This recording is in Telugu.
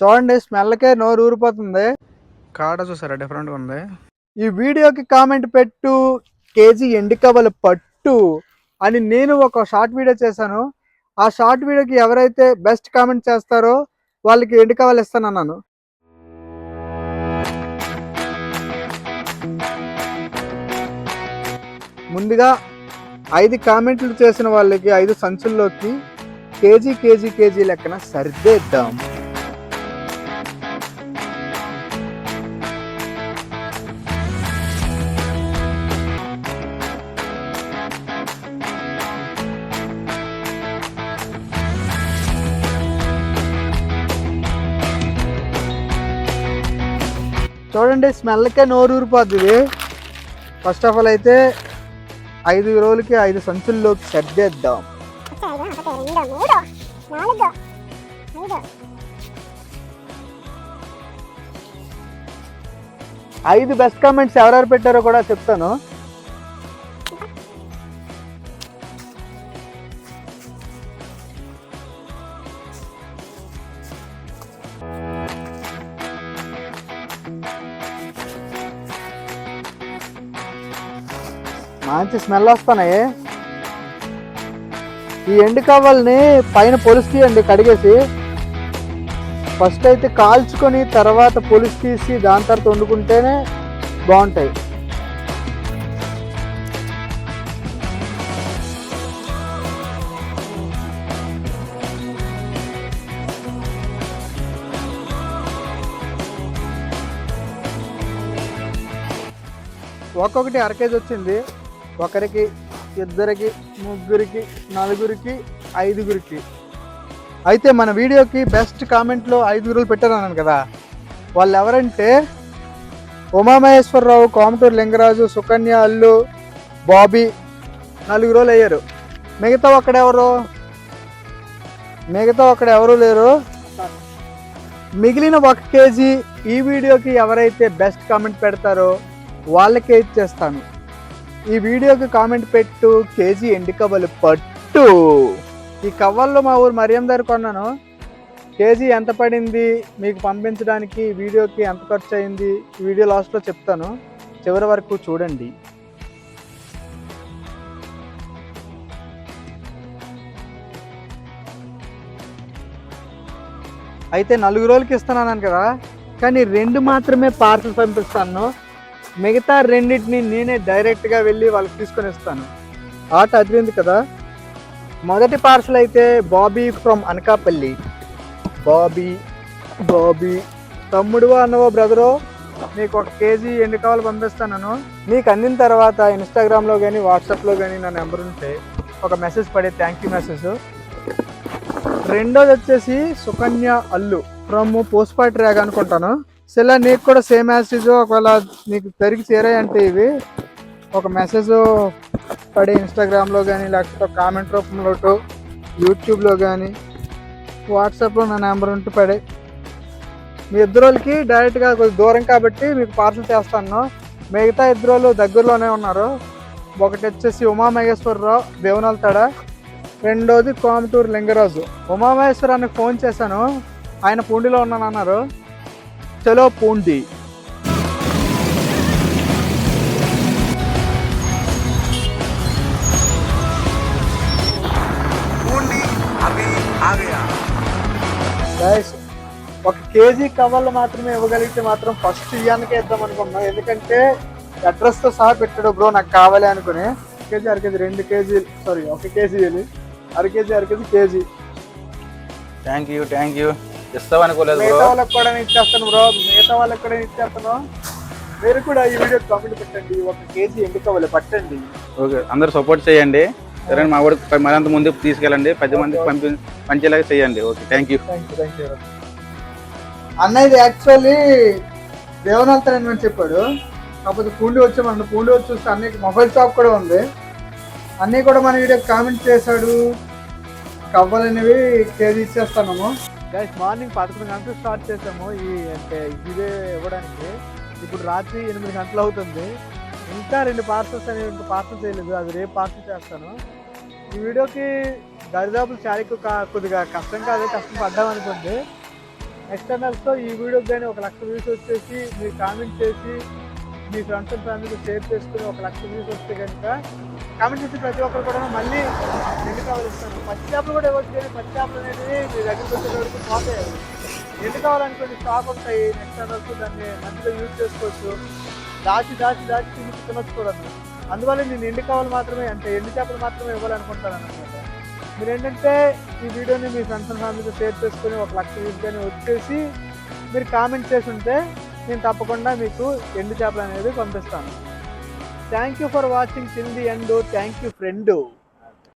చూడండి స్మెల్కే నోరు ఊరిపోతుంది కాడ చూసారా డిఫరెంట్గా ఉంది ఈ వీడియోకి కామెంట్ పెట్టు కేజీ ఎండికవల పట్టు అని నేను ఒక షార్ట్ వీడియో చేశాను ఆ షార్ట్ వీడియోకి ఎవరైతే బెస్ట్ కామెంట్ చేస్తారో వాళ్ళకి ఎండికవలు ఇస్తానన్నాను ముందుగా ఐదు కామెంట్లు చేసిన వాళ్ళకి ఐదు సంచుల్లోకి కేజీ కేజీ కేజీ లెక్కన సర్దేద్దాము చూడండి స్మెల్కే నోరు ఊరిపోతుంది ఫస్ట్ ఆఫ్ ఆల్ అయితే ఐదు రోజులకి ఐదు సంచుల్లోకి సర్దేద్దాం ఐదు బెస్ట్ కామెంట్స్ ఎవరెవరు పెట్టారో కూడా చెప్తాను మంచి స్మెల్ వస్తున్నాయి ఈ ఎండు కవ్వల్ని పైన పొలుస్తీయండి కడిగేసి ఫస్ట్ అయితే కాల్చుకొని తర్వాత పొలుసు తీసి దాని తర్వాత వండుకుంటేనే బాగుంటాయి ఒక్కొక్కటి అర కేజీ వచ్చింది ఒకరికి ఇద్దరికి ముగ్గురికి నలుగురికి ఐదుగురికి అయితే మన వీడియోకి బెస్ట్ కామెంట్లో ఐదుగురులు పెట్టారన్నాను కదా వాళ్ళు ఎవరంటే ఉమామహేశ్వరరావు కోమటూరు లింగరాజు సుకన్య అల్లు బాబీ నలుగురు రోజులు అయ్యారు మిగతా ఒక్కడెవరు మిగతా ఒక్కడెవరు లేరు మిగిలిన ఒక కేజీ ఈ వీడియోకి ఎవరైతే బెస్ట్ కామెంట్ పెడతారో వాళ్ళకే ఇచ్చేస్తాను ఈ వీడియోకి కామెంట్ పెట్టు కేజీ ఎండి కవ్వలు పట్టు ఈ కవ్వల్లో మా ఊరు మరియం దగ్గర కొన్నాను కేజీ ఎంత పడింది మీకు పంపించడానికి వీడియోకి ఎంత ఖర్చు అయింది వీడియో లాస్ట్లో చెప్తాను చివరి వరకు చూడండి అయితే నలుగురు రోజులకి ఇస్తున్నాను కదా కానీ రెండు మాత్రమే పార్సల్ పంపిస్తాను మిగతా రెండింటిని నేనే డైరెక్ట్గా వెళ్ళి వాళ్ళకి తీసుకొని ఇస్తాను ఆట అదిరింది కదా మొదటి పార్సల్ అయితే Bobby from Anakapalli Bobby Bobby తమ్ముడువో అన్నవో బ్రదరో నీకు ఒక కేజీ ఎన్ని కావాలి పంపిస్తాను నీకు అందిన తర్వాత ఇన్స్టాగ్రామ్లో కానీ వాట్సాప్లో కానీ నా నెంబర్ ఉంటే ఒక మెసేజ్ పడే థ్యాంక్ యూ మెసేజ్ రెండోది వచ్చేసి సుకన్య అల్లు ఫ్రమ్ పోస్ట్ పార్టీ రేగా అనుకుంటాను సెల్లా నీకు కూడా సేమ్ మెసేజ్ ఒకవేళ నీకు తరిగి చేరాయంటే ఇవి ఒక మెసేజ్ పడి ఇన్స్టాగ్రామ్లో కానీ లేకపోతే కామెంట్ రూపంలో యూట్యూబ్లో కానీ వాట్సాప్లో నా నెంబర్ ఉంటే పడే మీ ఇద్దరు వాళ్ళకి డైరెక్ట్గా కొంచెం దూరం కాబట్టి మీకు పార్సల్ చేస్తాను మిగతా ఇద్దరు వాళ్ళు దగ్గరలోనే ఉన్నారు ఒకటి వచ్చేసి ఉమామహేశ్వరరావు తడ రెండోది కోమటూరు లింగరాజు ఉమామహేశ్వరాన్ని ఫోన్ చేశాను ఆయన పూండిలో ఉన్నానన్నారు చలో పూండి ఒక కేజీ కవర్లు మాత్రమే ఇవ్వగలిగితే మాత్రం ఫస్ట్ ఇయ్యానికే ఇద్దాం అనుకుంటున్నాం ఎందుకంటే అడ్రస్తో సహా పెట్టాడు బ్రో నాకు కావాలి అనుకుని కేజీ అరకేజీ రెండు కేజీలు సారీ ఒక కేజీ అరకేజీ అరకేజీ KG thank you thank you ఇస్తాం అనుకోలేదు మిగతా వాళ్ళకి కూడా ఇచ్చేస్తాను బ్రో మిగతా వాళ్ళకి కూడా ఇచ్చేస్తాను మీరు కూడా ఈ వీడియో కామెంట్ పెట్టండి ఒక కేజీ ఎండుకవలు పట్టండి ఓకే అందరు సపోర్ట్ చేయండి సరే మా వాడికి మరింత ముందు తీసుకెళ్ళండి పది మందికి పంపి పంచేలాగా చేయండి ఓకే థ్యాంక్ యూ అన్న ఇది యాక్చువల్లీ దేవనాథన్ అని చెప్పాడు కాకపోతే పూండి వచ్చామన్న పూండి వచ్చి చూస్తే అన్నయ్యకి మొబైల్ షాప్ కూడా ఉంది అన్నీ కూడా మన వీడియో కామెంట్ చేశాడు కవ్వాలనేవి కేజీ ఇచ్చేస్తాము గైస్ మార్నింగ్ పదకొండు గంటలు స్టార్ట్ చేసాము ఈ అంటే ఇదే ఇవ్వడానికి ఇప్పుడు రాత్రి ఎనిమిది గంటలు అవుతుంది ఇంకా రెండు పార్సల్స్ అనేవి ఇంకా పార్సల్ చేయలేదు అది రేపు పార్సల్ చేస్తాను ఈ వీడియోకి దరిదాపులు ఒక కొద్దిగా కష్టం కాదు కష్టం పడ్డాం అనుకోండి ఎక్స్టర్నల్స్తో ఈ వీడియోకి కానీ ఒక లక్ష వ్యూస్ వచ్చేసి మీరు కామెంట్ చేసి మీ ఫ్రెండ్స్ అండ్ ఫ్యామిలీతో షేర్ చేసుకుని ఒక లక్ష వ్యూస్ వస్తే కనుక కామెంట్ చేసిన ప్రతి ఒక్కరు కూడా మళ్ళీ ఎన్ని కావాలి పచ్చి చేపలు కూడా ఇవ్వచ్చు కానీ పచ్చి చేపలు అనేది మీ దగ్గరికి వచ్చేటప్పుడు స్టాక్ అయ్యాలి ఎండు కావాలనుకోండి స్టాక్ ఉంటాయి నెక్స్ట్ వరకు దాన్ని మంచిగా యూజ్ చేసుకోవచ్చు దాచి దాచి దాచి తిని తినొచ్చుకోవద్దు అందువల్ల నేను ఎన్ని కావాలి మాత్రమే అంటే ఎండు చేపలు మాత్రమే ఇవ్వాలనుకుంటాను అనమాట మీరు ఏంటంటే ఈ వీడియోని మీ ఫ్రెండ్స్ అండ్ ఫ్యామిలీతో షేర్ చేసుకుని ఒక లక్ష యూజ్ కానీ వచ్చేసి మీరు కామెంట్ చేసి ఉంటే నేను తప్పకుండా మీకు ఎండు చేపలు అనేది పంపిస్తాను Thank you for watching till the end. Thank you, friendo.